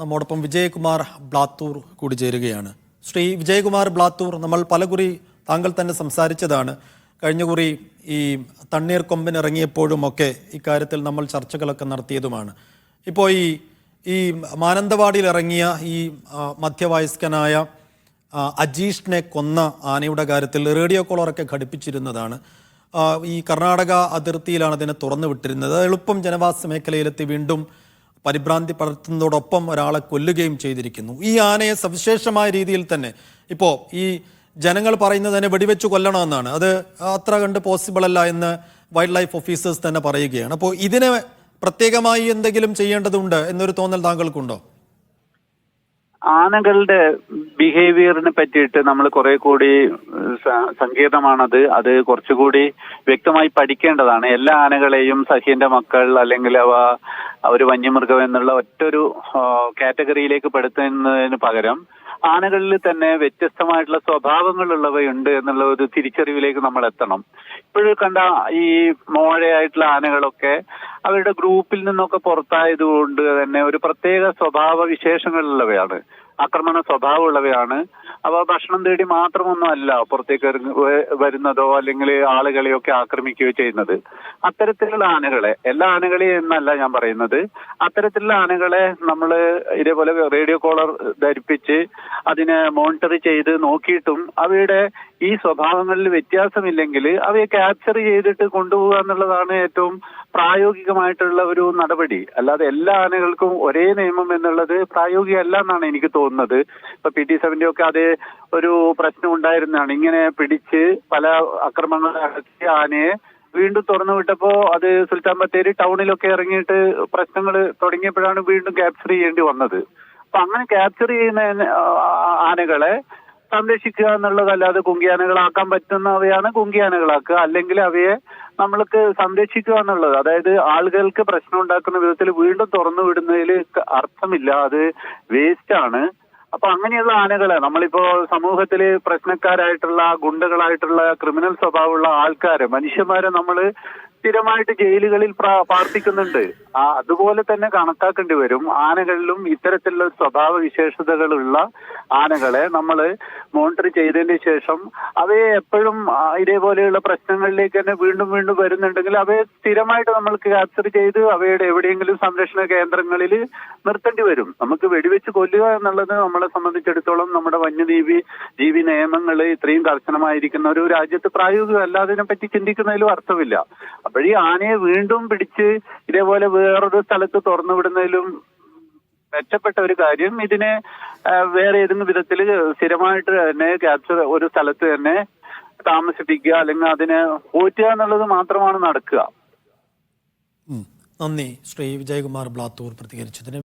നമ്മോടൊപ്പം വിജയകുമാർ ബ്ലാത്തൂർ കൂടി ചേരുകയാണ്. ശ്രീ വിജയകുമാർ ബ്ലാത്തൂർ നമ്മൾ പലകുറി താങ്കൾ തന്നെ സംസാരിച്ചതാണ്. കഴിഞ്ഞ കുറി ഈ തണ്ണീർ ഇറങ്ങിയപ്പോഴും ഒക്കെ ഇക്കാര്യത്തിൽ നമ്മൾ ചർച്ചകളൊക്കെ നടത്തിയതുമാണ്. ഇപ്പോൾ ഈ ഈ മാനന്തവാടിയിൽ ഇറങ്ങിയ ഈ മധ്യവയസ്കനായ അജീഷിനെ കൊന്ന ആനയുടെ കാര്യത്തിൽ റേഡിയോ കോളറൊക്കെ ഘടിപ്പിച്ചിരുന്നതാണ്. ഈ കർണാടക അതിർത്തിയിലാണ് അതിനെ തുറന്നു വിട്ടിരുന്നത്. എളുപ്പം ജനവാസ മേഖലയിലെത്തി വീണ്ടും പരിഭ്രാന്തി പടർത്തുന്നതോടൊപ്പം ഒരാളെ കൊല്ലുകയും ചെയ്തിരിക്കുന്നു. ഈ ആനയെ സവിശേഷമായ രീതിയിൽ തന്നെ ഇപ്പോൾ ഈ ജനങ്ങൾ പറയുന്നത് തന്നെ വെടിവെച്ച് കൊല്ലണമെന്നാണ്. അത് അത്ര കണ്ട് പോസിബിൾ അല്ല എന്ന് വൈൽഡ് ലൈഫ് ഓഫീസേഴ്സ് തന്നെ പറയുകയാണ്. അപ്പോൾ ഇതിനെ പ്രത്യേകമായി എന്തെങ്കിലും ചെയ്യേണ്ടതുണ്ട് എന്നൊരു തോന്നൽ താങ്കൾക്കുണ്ടോ? ആനകളുടെ ബിഹേവിയറിനെ പറ്റിയിട്ട് നമ്മൾ കുറെ കൂടി സങ്കീർണമാണത് അത് കുറച്ചുകൂടി വ്യക്തമായി പഠിക്കേണ്ടതാണ്. എല്ലാ ആനകളെയും സഹ്യന്റെ മക്കൾ അല്ലെങ്കിൽ അവ ഒരു വന്യമൃഗം എന്നുള്ള ഒറ്റൊരു കാറ്റഗറിയിലേക്ക് പെടുത്തുന്നതിന് പകരം ആനകളിൽ തന്നെ വ്യത്യസ്തമായിട്ടുള്ള സ്വഭാവങ്ങളുള്ളവയുണ്ട് എന്നുള്ള ഒരു തിരിച്ചറിവിലേക്ക് നമ്മൾ എത്തണം ഇപ്പോഴും കണ്ട ഈ മോഴയായിട്ടുള്ള ആനകളൊക്കെ അവരുടെ ഗ്രൂപ്പിൽ നിന്നൊക്കെ പുറത്തായതുകൊണ്ട് തന്നെ ഒരു പ്രത്യേക സ്വഭാവ വിശേഷങ്ങളുള്ളവയാണ് ആക്രമണ സ്വഭാവമുള്ളവയാണ്. അവ ഭക്ഷണം തേടി മാത്രമൊന്നും അല്ല പുറത്തേക്ക് വരുന്നതോ അല്ലെങ്കിൽ ആളുകളെയൊക്കെ ആക്രമിക്കുകയോ ചെയ്യുന്നത്. അത്തരത്തിലുള്ള ആനകളെ എല്ലാ ആനകളെയും എന്നല്ല ഞാൻ പറയുന്നത്. അത്തരത്തിലുള്ള ആനകളെ നമ്മൾ ഇതേപോലെ റേഡിയോ കോളർ ധരിപ്പിച്ച് അതിനെ മോണിറ്റർ ചെയ്ത് നോക്കിയിട്ടും അവയുടെ ഈ സ്വഭാവങ്ങളിൽ വ്യത്യാസമില്ലെങ്കിൽ അവയെ ക്യാപ്ചർ ചെയ്തിട്ട് കൊണ്ടുപോകുക എന്നുള്ളതാണ് ഏറ്റവും പ്രായോഗികമായിട്ടുള്ള ഒരു നടപടി. അല്ലാതെ എല്ലാ ആനകൾക്കും ഒരേ നിയമം എന്നുള്ളത് പ്രായോഗികമല്ല എന്നാണ് എനിക്ക് തോന്നുന്നത്. ഇപ്പൊ പി ടി സെവന്റെ ഒക്കെ അതേ ഒരു പ്രശ്നം ഉണ്ടായിരുന്നതാണ്. ഇങ്ങനെ പിടിച്ച് പല അക്രമങ്ങൾ നടത്തിയ ആനയെ വീണ്ടും തുറന്നു വിട്ടപ്പോ അത് സുൽത്താൻ ബത്തേരി ടൗണിലൊക്കെ ഇറങ്ങിയിട്ട് പ്രശ്നങ്ങൾ തുടങ്ങിയപ്പോഴാണ് വീണ്ടും ക്യാപ്ചർ ചെയ്യേണ്ടി വന്നത്. അപ്പൊ അങ്ങനെ ക്യാപ്ചർ ചെയ്യുന്ന ആനകളെ സംരക്ഷിക്കുക എന്നുള്ളതല്ലാതെ കുങ്കിയാനകളാക്കാൻ പറ്റുന്നവയാണ് കുങ്കിയാനകളാക്കുക. അല്ലെങ്കിൽ അവയെ നമ്മൾക്ക് സംരക്ഷിക്കുക എന്നുള്ളത്. അതായത് ആളുകൾക്ക് പ്രശ്നം ഉണ്ടാക്കുന്ന വിധത്തിൽ വീണ്ടും തുറന്നു വിടുന്നതിൽ അർത്ഥമില്ല. അത് വേസ്റ്റ് ആണ്. അപ്പൊ അങ്ങനെയുള്ള ആനകളെ നമ്മളിപ്പോ സമൂഹത്തിൽ പ്രശ്നക്കാരായിട്ടുള്ള ഗുണ്ടകളായിട്ടുള്ള ക്രിമിനൽ സ്വഭാവമുള്ള ആൾക്കാരെ മനുഷ്യന്മാരെ നമ്മൾ സ്ഥിരമായിട്ട് ജയിലുകളിൽ പ്രാർത്ഥിക്കുന്നുണ്ട് അതുപോലെ തന്നെ കണക്കാക്കേണ്ടി വരും. ആനകളിലും ഇത്തരത്തിലുള്ള സ്വഭാവ വിശേഷതകളുള്ള ആനകളെ നമ്മൾ മോണിറ്റർ ചെയ്തതിന് ശേഷം അവയെ എപ്പോഴും ഇതേപോലെയുള്ള പ്രശ്നങ്ങളിലേക്ക് തന്നെ വീണ്ടും വീണ്ടും വരുന്നുണ്ടെങ്കിൽ അവയെ സ്ഥിരമായിട്ട് നമ്മൾ ക്യാപ്ചർ ചെയ്ത് അവയുടെ എവിടെയെങ്കിലും സംരക്ഷണ കേന്ദ്രങ്ങളിൽ നിർത്തേണ്ടി വരും. നമുക്ക് വെടിവെച്ച് കൊല്ലുക എന്നുള്ളത് നമ്മളെ സംബന്ധിച്ചിടത്തോളം നമ്മുടെ വന്യജീവി ജീവി നിയമങ്ങൾ ഇത്രയും കർശനമായിരിക്കുന്ന ഒരു രാജ്യത്ത് പ്രായോഗികമല്ല അല്ലാതിനെ പറ്റി ചിന്തിക്കുന്നതിലും അർത്ഥമില്ല. അപ്പോഴീ ആനയെ വീണ്ടും പിടിച്ച് ഇതേപോലെ വേറൊരു സ്ഥലത്ത് തുറന്നു വിടുന്നതിലും മെച്ചപ്പെട്ട ഒരു കാര്യം ഇതിനെ വേറെ ഏതെങ്കിലും വിധത്തിൽ സ്ഥിരമായിട്ട് തന്നെ ക്യാപ്ചർ ഒരു സ്ഥലത്ത് തന്നെ താമസിപ്പിക്കുക അല്ലെങ്കിൽ അതിനെ പോറ്റുക എന്നുള്ളത് മാത്രമാണ് നടക്കുക. നന്ദി. ശ്രീ വിജയകുമാർ ബ്ലാത്തൂർ പ്രതികരിച്ചതിന്